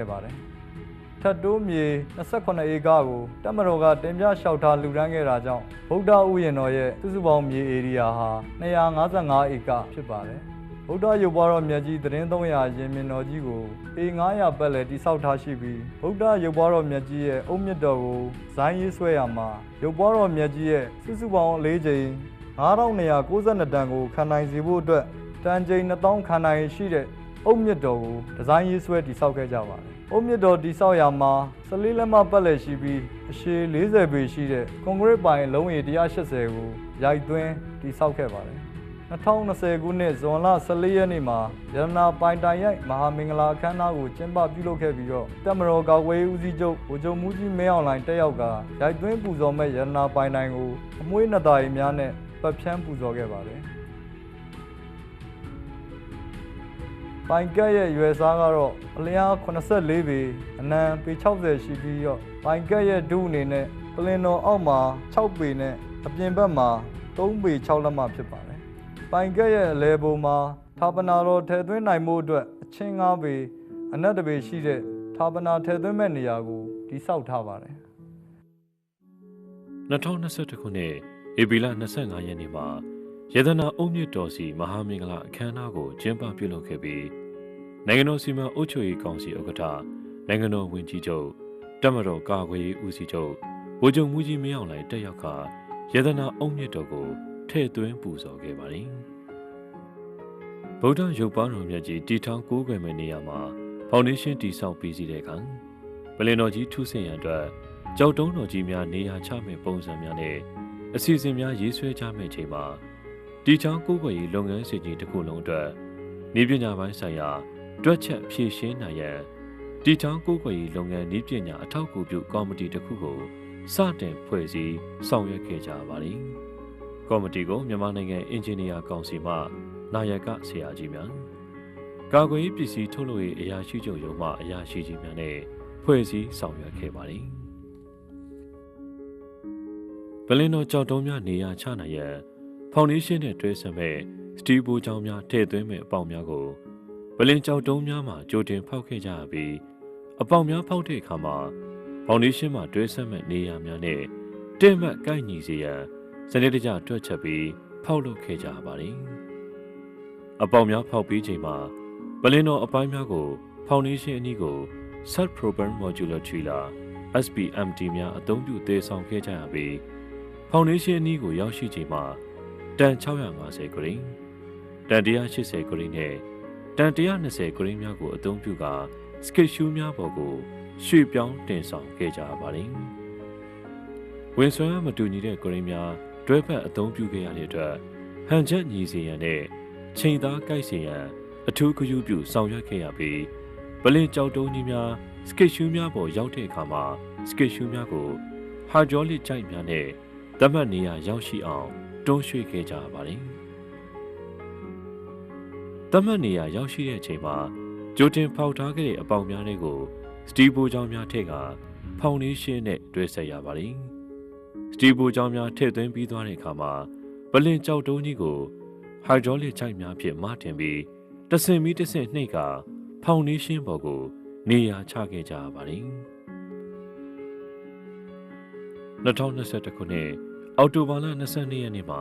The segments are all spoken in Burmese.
ခဲ့ပါတယ်ထတ်တိုးမြေ28ဧကကိုတက်မတော်ကတင်ပြလျှောက်ထားလူရန်ခဲ့တာကြောင့်ဗုဒ္ဓဥယျာဉ်တော်ရဲ့စုစုပေါင်းမြေဧရိယာဟာ255ဧကဖြစ်ပါတယ်ဗုဒ္ဓရုပ်ပွားတော်မြတ်ကြီးသတင်း300ရင်မြင်တော်ကြီးကိုပေ900ပတ်လည်တိဆောက်ထားရှိပြီးဗုဒ္ဓရုပ်ပွားတော်မြတ်ကြီးရဲ့အုတ်မြတ်တော်ကိုဇိုင်းရေးဆွဲရမှာရုပ်ပွားတော်မြတ်ကြီးရဲ့စုစုပေါင်း၄ချိန်9292တန်ကိုခံနိုင်စေဖို့အတွက်တန်ချိန်2000ခံနိုင်ရှိတဲ့ အုတ်မြတ်တော်ကိုဒီဇိုင်းရေးဆွဲတိဆောက်ခဲ့ကြပါတယ်။အုတ်မြတ်တော်တိဆောက်ရမှာ14လက်မပတ်လည်ရှိပြီးအရှည်40ပေရှိတဲ့ကွန်ကရစ်ပိုင်လုံးရည်180ကိုရိုက်သွင်းတိဆောက်ခဲ့ပါတယ်။2020ခုနှစ်ဇွန်လ14ရက်နေ့မှာရတနာပိုင်တိုင်ရိုက်မဟာမင်္ဂလာအခမ်းအနားကိုကျင်းပပြုလုပ်ခဲ့ပြီးတော့တက်မတော်ကောက်ဝေးဦးစီးချုပ်ဗိုလ်ချုပ်မူကြီးမင်းအောင်လှိုင်တက်ရောက်ကရိုက်သွင်းပူဇော်မဲ့ရတနာပိုင်တိုင်ကိုအမွှေးနှစ်သားရီများနဲ့ပတ်ဖြန်းပူဇော်ခဲ့ပါတယ်။ ပိုင်ကက်ရဲ့ရွယ်စားကတော့အလျား84ပေအနံပေ60ရှိပြီးတော့ပိုင်ကက်ရဲ့ဒုအနေနဲ့ပလင်တော်အောက်မှာ6ပေနဲ့အပြင်ဘက်မှာ3ပေ6လက်မဖြစ်ပါတယ်။ပိုင်ကက်ရဲ့အလဲပုံမှာဌာပနာတော်ထည့်သွင်းနိုင်မှုအတွက်အချင်း9ပေအနက်တစ်ပေရှိတဲ့ဌာပနာထည့်သွင်းမဲ့နေရာကိုတိစောက်ထားပါတယ်။2021ခုနှစ်ဧပြီလ25ရက်နေ့မှာယေဒနာအုံမြင့်တော်စီမဟာမင်္ဂလာအခမ်းအနားကိုကျင်းပပြုလုပ်ခဲ့ပြီး နိုင်ငံတော်စီမံအုပ်ချုပ်ရေးကောင်စီဥက္ကဋ္ဌနိုင်ငံတော်ဝန်ကြီးချုပ်တက်မတော်ကာကွယ်ရေးဦးစီးချုပ်ဗိုလ်ချုပ်မူကြီးမင်းအောင်လှိုင်တက်ရောက်ကယေဒနာအုံမြင့်တော်ကိုထည့်သွင်းပူဇော်ခဲ့ပါတယ်ဗုဒ္ဓရုပ်ပါတော်မြတ်ကြီးတီထောင်ကိုးကွယ်မဲ့နေရာမှာဖောင်ဒေးရှင်းတည်ဆောက်ပြီးစီတဲ့အခါပလင်တော်ကြီးထုဆင်ရန်အတွက်ကြောက်တုံးတော်ကြီးများနေရာချမဲ့ပုံစံများနဲ့အစီအစဉ်များရေးဆွဲကြမဲ့ချိန်မှာတီချောင်းကိုယ်ွယ်ရေးလုပ်ငန်းစဉ်ကြီးတစ်ခုလုံးအတွက်ဤပညာပိုင်းဆိုင်ရာ တွက်ချက်ဖြည့်ရှင်းနိုင်ရန်တီချောင်းကိုယ်ွယ်ရေးလုပ်ငန်းဤပညာအထောက်အကူပြုကော်မတီတစ်ခုကိုစတင်ဖွဲ့စည်းဆောင်ရွက်ခဲ့ကြပါသည်။ကော်မတီကိုမြန်မာနိုင်ငံအင်ဂျင်နီယာကောင်စီမှနာယကဆရာကြီးများကာကွယ်ရေးပစ္စည်းထုတ်လုပ်ရေးအရာရှိချုပ်ရုံးမှအရာရှိကြီးများနဲ့ဖွဲ့စည်းဆောင်ရွက်ခဲ့ပါသည်။ဗလင်းတော်ကြောက်တုံးများနေရာချနိုင်ရန်ဖောင်ဒေးရှင်းနဲ့တွဲဆက်မဲ့စတီဘူကြောင်များထည့်သွင်းမဲ့အပေါက်များကို ဗလင်းကြောက်တုံးများမှာကြိုတင်ဖောက်ခဲ့ကြရပြီးအပေါက်များဖောက်တဲ့အခါမှာဖောင်ဒေးရှင်းမှာတွဲဆက်မဲ့နေရာများနဲ့တင့်မတ်ကိုက်ညီစေရန်စနစ်တကျတွက်ချက်ပြီးဖောက်လုပ်ခဲ့ကြပါတယ်အပေါက်များဖောက်ပြီးချိန်မှာဗလင်းတော်အပိုင်းများကိုဖောင်ဒေးရှင်းအနည်းကို Sub Program Modular Trailer SPMT များအသုံးပြုတည်ဆောင်ခဲ့ကြရပြီးဖောင်ဒေးရှင်းအနည်းကိုရောက်ရှိချိန်မှာတန်650ဂရင်းတန်180ဂရင်းနဲ့ တန်120ဂရင်းများကိုအသုံးပြုကာစကစ်ရှူးများပေါ်ကိုရွှေ့ပြောင်းတင်ဆောင်ခဲ့ကြပါတယ်။ဝင်ဆွဲမတူညီတဲ့ဂရင်းများတွဲဖက်အသုံးပြုခဲ့ရတဲ့အတွက်ဟန်ချက်ညီစေရန်နဲ့ချိန်သားကိုက်စေရန်အထူးဂရုပြုဆောင်ရွက်ခဲ့ရပြီးပလင်ကြောက်တုံးကြီးများစကစ်ရှူးများပေါ်ရောက်တဲ့အခါမှာစကစ်ရှူးများကိုဟာဂျောလစ်ကြိုက်များနဲ့တတ်မှတ်နေရာရောက်ရှိအောင်တွန်းရွှေ့ခဲ့ကြပါတယ်။ တတ်မှတ်နေရာရောက်ရှိတဲ့အချိန်မှာကြိုတင်ဖောက်ထားခဲ့တဲ့အပေါင်များတွေကိုစတီဘူကြောင်များထည့်ကဖောင်ဒေးရှင်းနဲ့တွဲဆက်ရပါတယ်။စတီဘူကြောင်များထည့်သွင်းပြီးသွားတဲ့အခါမှာပလင်ကြောက်တုံးကြီးကိုဟာဂျောလစ်ကြိုက်များဖြင့်မတင်ပြီးတဆင်မီတဆင်နှိပ်ကဖောင်ဒေးရှင်းပေါ်ကိုနေရာချခဲ့ကြပါတယ်။2021ခုနှစ်အောက်တိုဘာလ22ရက်နေ့မှာ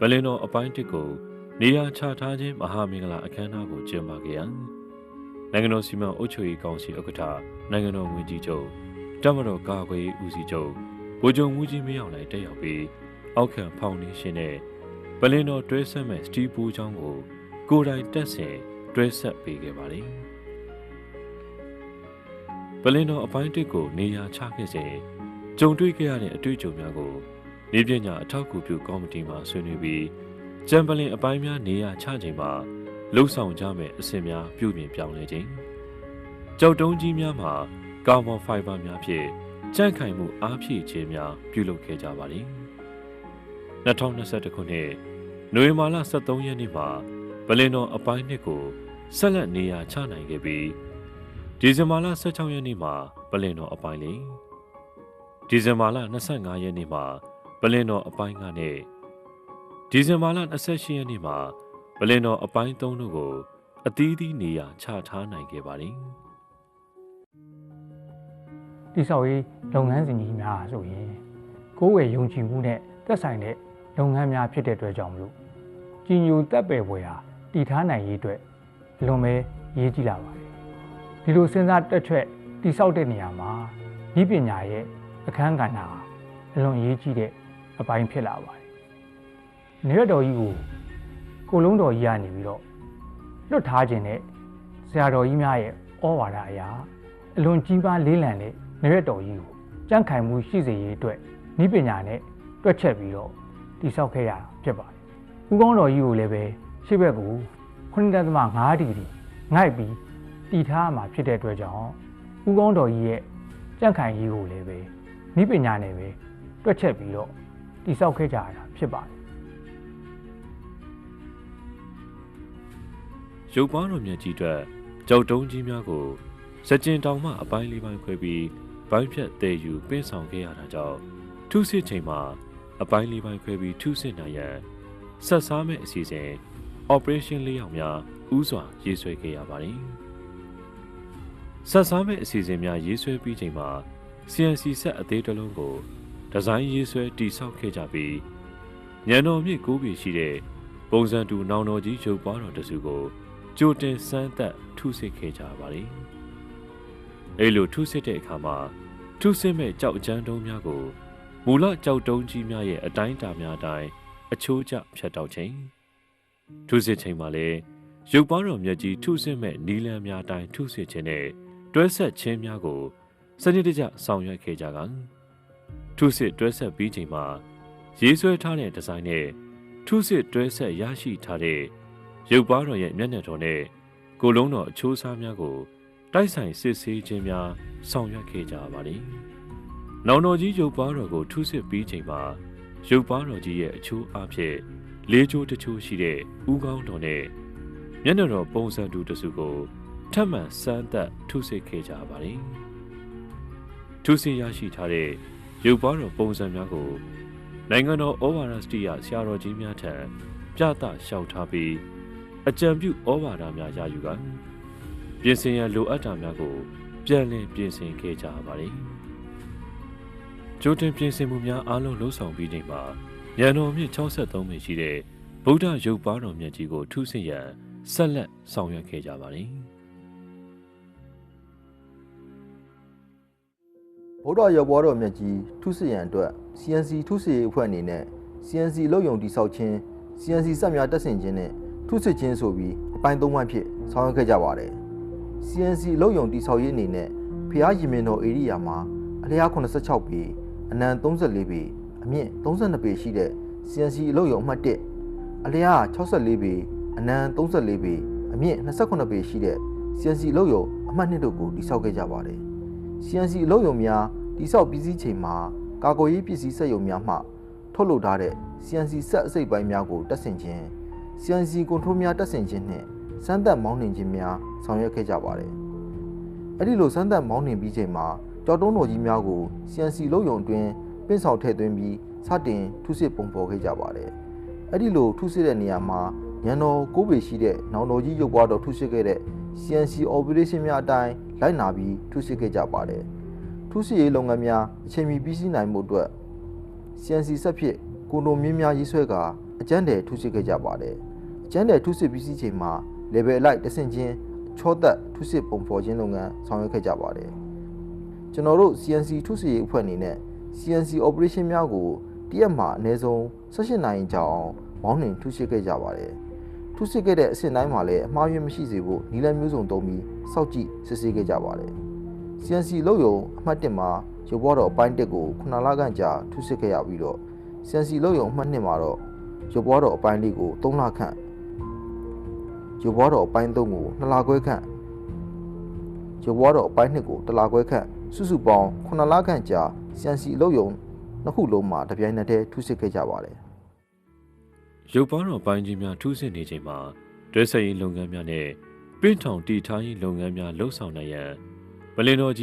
ဘလင်တော်အပိုင်းတစ်ကို နေရာချထားခြင်းမဟာမင်္ဂလာအခမ်းအနားကိုကျင်းပခဲ့ရန်နိုင်ငံတော်စီမံအုပ်ချုပ်ရေးကောင်စီဥက္ကဋ္ဌနိုင်ငံတော်ဝန်ကြီးချုပ်တပ်မတော်ကာကွယ်ရေးဦးစီးချုပ်ဗိုလ်ချုပ်မူကြီးမင်းအောင်လှိုင်တက်ရောက်ပြီးအောက်ခံဖောင်ဒေးရှင်းနဲ့ဘလင်တော်တွဲဆက်မဲ့စတီပူချောင်းကိုကိုယ်တိုင်တက်ဆင်တွဲဆက်ပေးခဲ့ပါတယ်ပလင်တော်အပိုင်းတစ်ကိုနေရာချခဲ့စဉ်ကြုံတွေ့ခဲ့ရတဲ့အတွေ့အကြုံများကိုနေပညာအထောက်အကူပြုကော်မတီမှဆွေးနွေးပြီး ကျန်ပလင်အပိုင်းများနေရာချချိန်မှာလှုပ်ဆောင်ကြမယ့်အဆင့်များပြုပြင်ပြောင်းလဲခြင်းကြောက်တုံးကြီးများမှာကာဗွန်ဖိုင်ဘာများဖြင့်ကြန့်ခိုင်မှုအားဖြည့်ခြင်းများပြုလုပ်ခဲ့ကြပါသည်2021ခုနှစ်နိုဝင်ဘာလ23ရက်နေ့မှာပလင်တော်အပိုင်းနှစ်ကိုဆက်လက်နေရာချနိုင်ခဲ့ပြီးဒီဇင်ဘာလ16ရက်နေ့မှာပလင်တော်အပိုင်းလေးဒီဇင်ဘာလ25ရက်နေ့မှာပလင်တော်အပိုင်းကနဲ့ ဒီဇင်ဘာလ28ရက်နေ့မှာပလင်တော်အပိုင်း3တို့ကိုအသီးသီးနေရာချထားနိုင်ခဲ့ပါသည်တိဆောက်ရေးလုပ်ငန်းစဉ်ကြီးများဆိုရင်ကိုယ်ဝယ်ယုံကြည်မှုနဲ့သက်ဆိုင်တဲ့လုပ်ငန်းများဖြစ်တဲ့အတွက်ကြောင့်မလို့ကြီးညိုတက်ပယ်ပွဲဟာတည်ထားနိုင်ရေးအတွက်အလွန်ပဲရေးကြည့်လာပါတယ်ဒီလိုစဉ်းစားတက်ချက်တိဆောက်တဲ့နေရာမှာဤပညာရဲ့အခန်းကဏ္ဍဟာအလွန်အရေးကြီးတဲ့အပိုင်းဖြစ်လာပါတယ် နေရတော်ကြီးကိုကိုလုံးတော်ကြီးကနေပြီးတော့လွတ်ထားခြင်းနဲ့ဆရာတော်ကြီးများရဲ့ဩဝါဒအရာအလွန်ကြီးပါးလေးလံတဲ့နေရတော်ကြီးကိုကြန့်ခိုင်မှုရှိစေရေးအတွက်ဤပညာနဲ့တွက်ချက်ပြီးတော့တိဆောက်ခဲ့ရတာဖြစ်ပါတယ်။ဦးကောင်းတော်ကြီးကိုလည်းပဲရှေ့ဘက်ကို9.5ဒီဂရီငိုက်ပြီးတည်ထားမှာဖြစ်တဲ့အတွက်ကြောင့်ဦးကောင်းတော်ကြီးရဲ့ကြန့်ခိုင်ရေးကိုလည်းပဲဤပညာနဲ့ပဲတွက်ချက်ပြီးတော့တိဆောက်ခဲ့ကြရတာဖြစ်ပါတယ် ရုပ်ပွားတော်မြတ်ကြီးအတွက်ကြောက်တုံးကြီးများကိုစကြင်တောင်မှအပိုင်းလေးပိုင်းခွဲပြီးဘိုင်းဖြတ်တည်ယူပင်းဆောင်ခဲ့ရတာကြောင့်ထုစစ်ချိန်မှာအပိုင်းလေးပိုင်းခွဲပြီးထုစစ်နိုင်ရန်ဆက်စားမဲ့အစီအစဉ် operation လေးအောင်များဥစွာရေးဆွဲခဲ့ရပါတယ်ဆက်စားမဲ့အစီအစဉ်များရေးဆွဲပြီးချိန်မှာ CNC ဆက်အသေးတစ်လုံးကိုဒီဇိုင်းရေးဆွဲတိစောက်ခဲ့ကြပြီးညံတော်မြင့်ကိုးပြီရှိတဲ့ပုံစံတူနောင်တော်ကြီးရုပ်ပွားတော်တစုကို ကြိုတင်စမ်းသက်ထုစစ်ခဲ့ကြပါလေ။အဲလိုထုစစ်တဲ့အခါမှာထုစစ်မဲ့ကြောက်ကြမ်းတုံးများကိုမူလကြောက်တုံးကြီးများရဲ့အတိုင်းအတာများအတိုင်းအချိုးကျဖြတ်တောက်ခြင်းထုစစ်ချိန်မှာလည်းရုပ်ပွားတော်မြတ်ကြီးထုစစ်မဲ့နီလန်များအတိုင်းထုစစ်ခြင်းနဲ့တွဲဆက်ခြင်းများကိုစနစ်တကျဆောင်ရွက်ခဲ့ကြကထုစစ်တွဲဆက်ပြီးချိန်မှာရေးဆွဲထားတဲ့ဒီဇိုင်းနဲ့ထုစစ်တွဲဆက်ရရှိထားတဲ့ ရုပ်ပါတော်ရဲ့မျက်နှာတော်နဲ့ကိုယ်လုံးတော်အချိုးစားများကိုတိုက်ဆိုင်စစ်ဆေးခြင်းများဆောင်ရွက်ခဲ့ကြပါသည်။နောင်တော်ကြီးရုပ်ပါတော်ကိုထုစစ်ပြီးချိန်မှာရုပ်ပါတော်ကြီးရဲ့အချိုးအားဖြင့်လေးချိုးတစ်ချိုးရှိတဲ့ဥကောင်းတော်နဲ့မျက်နှာတော်ပုံစံတူတစ်စုကိုထပ်မံစမ်းသပ်ထုစစ်ခဲ့ကြပါသည်။ထုစစ်ရရှိထားတဲ့ရုပ်ပါတော်ပုံစံများကိုနိုင်ငံတော်ဩဝါဒစတိယဆရာတော်ကြီးများထံပြသလျှောက်ထားပြီး အကြံပြုဩဝါဒများရယူကပြင်ဆင်ရန်လိုအပ်တာများကို ပြန်လည်ပြင်ဆင်ခဲ့ကြပါသည်။ကြိုတင်ပြင်ဆင်မှုများအားလုံးလှုပ်ဆောင်ပြီးချိန်မှာညံတော်မြင့်63မိရှိတဲ့ဗုဒ္ဓရုပ်ပါတော်မြတ်ကြီးကိုထုဆင့်ရန်ဆက်လက်ဆောင်ရွက်ခဲ့ကြပါသည်ဗုဒ္ဓရုပ်ဘွားတော်မြတ်ကြီးထုစစ်ရန်အတွက် CNC ထုစစ်ရေးအဖွဲ့အနေနဲ့ CNC လုံယုံတိဆောက်ခြင်း CNC စက်များတက်ဆင်ခြင်းနဲ့ ထုစစ်ခြင်းဆိုပြီးအပိုင်း၃ပိုင်းဖြစ်ဆောင်ရွက်ခဲ့ကြပါတယ်။ CNC လုံယုံတိဆောက်ရေးအနေနဲ့ဖျားရင်မင်တော်ဧရိယာမှာအလျား86ပေအနံ34ပေအမြင့်32ပေရှိတဲ့ CNC လုံယုံအမှတ်1အလျား64ပေအနံ34ပေအမြင့်28ပေရှိတဲ့ CNC လုံယုံအမှတ်2တို့ကိုတိဆောက်ခဲ့ကြပါတယ်။ CNC အလုပ်ရုံများတိဆောက်ပြီးစီးချိန်မှာကာကွယ်ရေးပစ္စည်းစက်ရုံများမှထုတ်လုပ်ထားတဲ့ CNC စက်အစိတ်ပိုင်းများကိုတက်ဆင်ခြင်း CNC ကွန်ထရိုးများတက်ဆင်ခြင်းနှင့်စမ်းသပ်မောင်းနှင်ခြင်းများဆောင်ရွက်ခဲ့ကြပါတယ်။အဲ့ဒီလိုစမ်းသပ်မောင်းနှင်ပြီးချိန်မှာကြောက်တုံးတော်ကြီးများကို CNC လုပ်ရုံအတွင်းပင့်ဆောင်ထည့်သွင်းပြီးစတင်ထုစစ်ပုံဖော်ခဲ့ကြပါတယ်။အဲ့ဒီလိုထုစစ်တဲ့နေရာမှာညံတော်ကိုးပေရှိတဲ့နောင်တော်ကြီးရုပ်ပွားတော်ထုစစ်ခဲ့တဲ့ CNC operation များအတိုင်းလိုက်နာပြီးထုစစ်ခဲ့ကြပါတယ်။ထုစစ်ရေးလုပ်ငန်းများအချိန်မီပြီးစီးနိုင်မှုအတွက် CNC ဆက်ဖြစ်ကွန်ဒိုမြင်းများရေးဆွဲကာအကျန်းတယ်ထုစစ်ခဲ့ကြပါတယ်။အ ကျန်းတယ်ထုစစ်ပြီးစီးချိန်မှာ level လိုက်တဆင့်ချင်းချောသက်ထုစစ်ပုံဖော်ခြင်းလုပ်ငန်းဆောင်ရွက်ခဲ့ကြပါတယ်။ကျွန်တော်တို့ CNC ထုစစ်ရေးအဖွဲ့အနေနဲ့ CNC operation များကိုတရက်မှာအနည်းဆုံး18နိုင်ကြာအောင်မောင်းနှင်ထုစစ်ခဲ့ကြပါတယ်။ထုစစ်ခဲ့တဲ့အဆင့်တိုင်းမှာလည်းအမှားယွင်းမရှိစေဖို့နည်းလမ်းမျိုးစုံသုံးပြီးစောင့်ကြည့်စစ်ဆေးခဲ့ကြပါတယ်။ CNC လောက်ယုံအမှတ်1မှာရုပ်ဘောတော်အပိုင်း1ကို9လခန့်ကြာထုစစ်ခဲ့ရပြီးတော့ CNC လောက်ယုံအမှတ်2မှာတော့ရုပ်ဘောတော်အပိုင်းလေးကို3လခန့် ရုပ်ဘောတော်အပိုင်း3ကို2လခွဲခန့်ရုပ်ဘောတော်အပိုင်း2ကို1လခွဲခန့်စုစုပေါင်း9လခန့်ကြာ CNC လောက်ယုံနှစ်ခုလုံးမှာတပြိုင်နက်တည်းထုစစ်ခဲ့ကြပါတယ်ရုပ်ပါတော်ပိုင်းကြီးများထူးဆင့်နေချိန်မှာတွဲဆက်ရေးလုပ်ငန်းများနဲ့ပင့်ထောင်တည်ထားရေးလုပ်ငန်းများလှုပ်ဆောင်နိုင်ရန်ဗလင်တော်ကြီး